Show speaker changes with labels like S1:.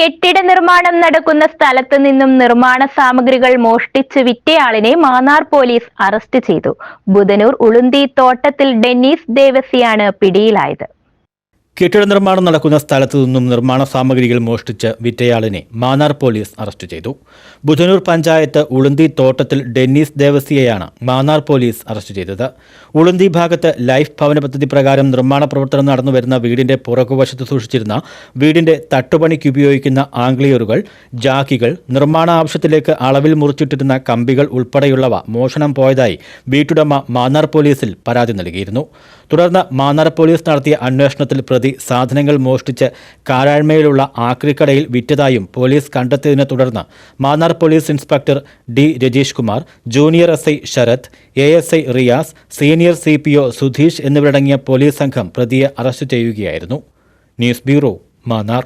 S1: കെട്ടിട നിർമ്മാണം നടക്കുന്ന സ്ഥലത്ത് നിന്നും നിർമ്മാണ സാമഗ്രികൾ മോഷ്ടിച്ച് വിറ്റയാളിനെ മാന്നാർ പോലീസ് അറസ്റ്റ് ചെയ്തു. ബുധനൂർ ഉളുന്തി തോട്ടത്തിൽ ഡെന്നീസ് ദേവസിയാണ് പിടിയിലായത്.
S2: കെട്ടിട നിർമ്മാണം നടക്കുന്ന സ്ഥലത്തു നിന്നും നിർമ്മാണ സാമഗ്രികൾ മോഷ്ടിച്ച് വിറ്റയാളിനെ മാന്നാർ പോലീസ് അറസ്റ്റ് ചെയ്തു. ബുധനൂർ പഞ്ചായത്ത് ഉളുന്തി തോട്ടത്തിൽ ഡെന്നീസ് ദേവസിയെയാണ് മാന്നാർ പോലീസ് അറസ്റ്റ് ചെയ്തത്. ഉളുന്തി ഭാഗത്ത് ലൈഫ് ഭവന പദ്ധതി പ്രകാരം നിർമ്മാണ പ്രവർത്തനം നടന്നുവരുന്ന വീടിന്റെ പുറകുവശത്ത് സൂക്ഷിച്ചിരുന്ന വീടിന്റെ തട്ടുപണിക്ക് ഉപയോഗിക്കുന്ന ആംഗ്ലിയറുകൾ ജാക്കികൾ നിർമ്മാണ ആവശ്യത്തിലേക്ക് അളവിൽ മുറിച്ചിട്ടിരുന്ന കമ്പികൾ ഉൾപ്പെടെയുള്ളവ മോഷണം പോയതായി വീട്ടുടമ മാന്നാർ പോലീസിൽ പരാതി നൽകിയിരുന്നു. തുടർന്ന് മാന്നാർ പോലീസ് നടത്തിയ അന്വേഷണത്തിൽ പ്രതി സാധനങ്ങൾ മോഷ്ടിച്ച് കാരാഴ്മയിലുള്ള ആക്രിക്കടയിൽ വിറ്റതായും പോലീസ് കണ്ടെത്തിയതിനെ തുടർന്ന് Mannar police inspector D Rajeesh Kumar junior S I Sarath A S I Riyas senior C P O Sudheesh എന്നിവരടങ്ങിയ പോലീസ് സംഘം പ്രതിയെ അറസ്റ്റ് ചെയ്യുകയായിരുന്നു. News bureau Mannar.